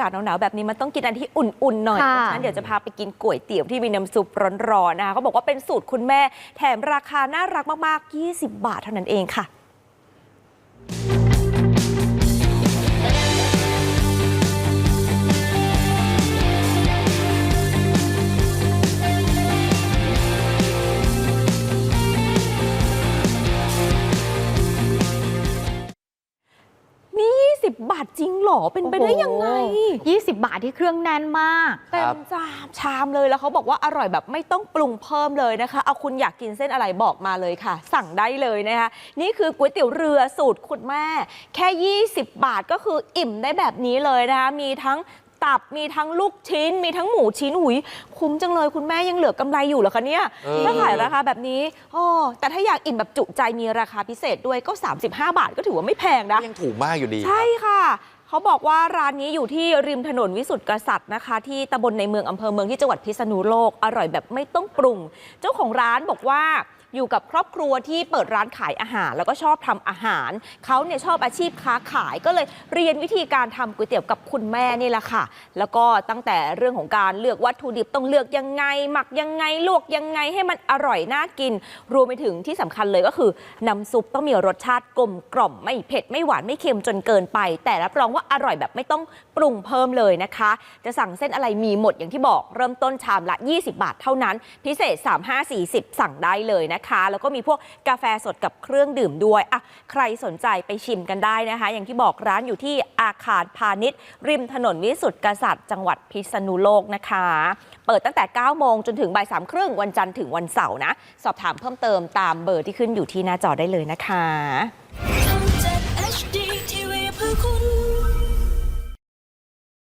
ากาศหนาวๆแบบนี้มันต้องกินอันที่อุ่นๆหน่อยค่ะเพราะฉะนั้นเดี๋ยวจะพาไปกินก๋วยเตี๋ยวที่มีน้ำซุปร้อนๆนะคะเขาบอกว่าเป็นสูตรคุณแม่ แถมราคาน่ารักมากๆ 20 บาทเท่านั้นเองค่ะ บาทจริงเหรอ เป็นไปได้ยังไง 20 บาทที่เครื่องแน่นมาก เต็มจามชามเลยแล้วเขาบอกว่าอร่อยแบบไม่ต้องปรุงเพิ่มเลยนะคะ เอาคุณอยากกินเส้นอะไรบอกมาเลยค่ะ สั่งได้เลยนะคะ นี่คือก๋วยเตี๋ยวเรือสูตรคุณแม่ แค่ 20 บาทก็คืออิ่มได้แบบนี้เลยนะคะ มีทั้ง ตับ มีทั้งลูกชิ้น มีทั้งหมูชิ้นหุยคุ้มจังเลยคุณแม่ยังเหลือกำไรอยู่เหรอคะเนี่ยเออถ้าขายราคาแบบนี้โอ้แต่ถ้าอยากอิ่มแบบจุใจมีราคาพิเศษด้วยก็ 35 บาทก็ถือว่าไม่แพงนะยังถูกมากอยู่ดี ใช่ค่ะเขาบอกว่าร้านนี้อยู่ที่ริมถนนวิสุทธิ์กษัตริย์นะคะ ที่ตำบลในเมืองอำเภอเมืองที่จังหวัดพิษณุโลกอร่อยแบบไม่ต้องปรุง เจ้าของร้านบอกว่า อยู่กับครอบครัวที่เปิดร้านขายอาหาร แล้วก็ชอบทำอาหาร เขาเนี่ยชอบอาชีพค้าขายก็เลยเรียนวิธีการทำก๋วยเตี๋ยวกับคุณแม่นี่แหละค่ะ แล้วก็ตั้งแต่เรื่องของการเลือกวัตถุดิบต้องเลือกยังไง หมักยังไงลวกยังไงให้มันอร่อยน่ากิน รวมไปถึงที่สำคัญเลยก็คือน้ำซุปต้องมีรสชาติกลมกล่อมไม่เผ็ดไม่หวานไม่เค็มจนเกินไป แต่รับรองว่าอร่อยแบบไม่ต้องปรุงเพิ่มเลยนะคะ จะสั่งเส้นอะไรมีหมดอย่างที่บอกเริ่มต้นชามละ 20 บาทเท่านั้น พิเศษ 3 5 40 สั่งได้เลยนะคะแล้วก็มีพวกกาแฟสดกับเครื่องดื่มด้วยอะใครสนใจไปชิมกันได้นะคะ อย่างที่บอกร้านอยู่ที่อาคารพาณิชย์ ริมถนนวิสุทธิกษัตริย์ จังหวัดพิษณุโลกนะคะ เปิดตั้งแต่ 9 โมงจนถึงบ่ายสามครึ่งวันจันทร์ถึงวันเสาร์นะ สอบถามเพิ่มเติมตามเบอร์ที่ขึ้นอยู่ที่หน้าจอได้เลยนะคะ HD TV เพื่อคุณ